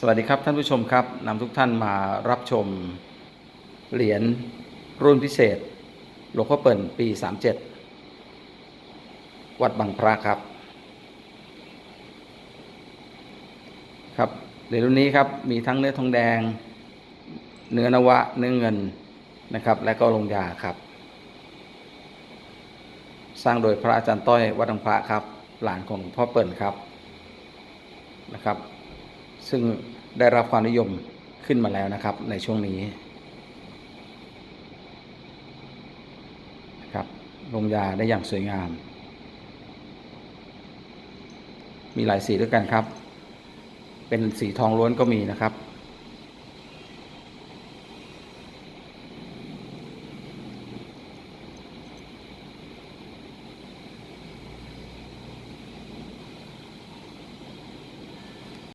สวัสดีครับท่านผู้ชมครับนำทุกท่านมารับชม เหรียญรุ่นพิเศษหลวงพ่อเปิ่นปี 37 วัดบางพระครับ ครับเหรียญรุ่นนี้ครับมีทั้งเนื้อทองแดง เนื้อนวะเนื้อเงินนะครับ และก็ลงยาครับ สร้างโดยพระอาจารย์ต้อยวัดบางพระครับ หลานของหลวงพ่อเปิ่นครับนะครับ ซึ่งได้รับความนิยมขึ้นมาแล้วนะครับในช่วงนี้นะครับลงยาได้อย่างสวยงาม มีหลายสีด้วยกันครับ เป็นสีทองล้วนก็มีนะครับ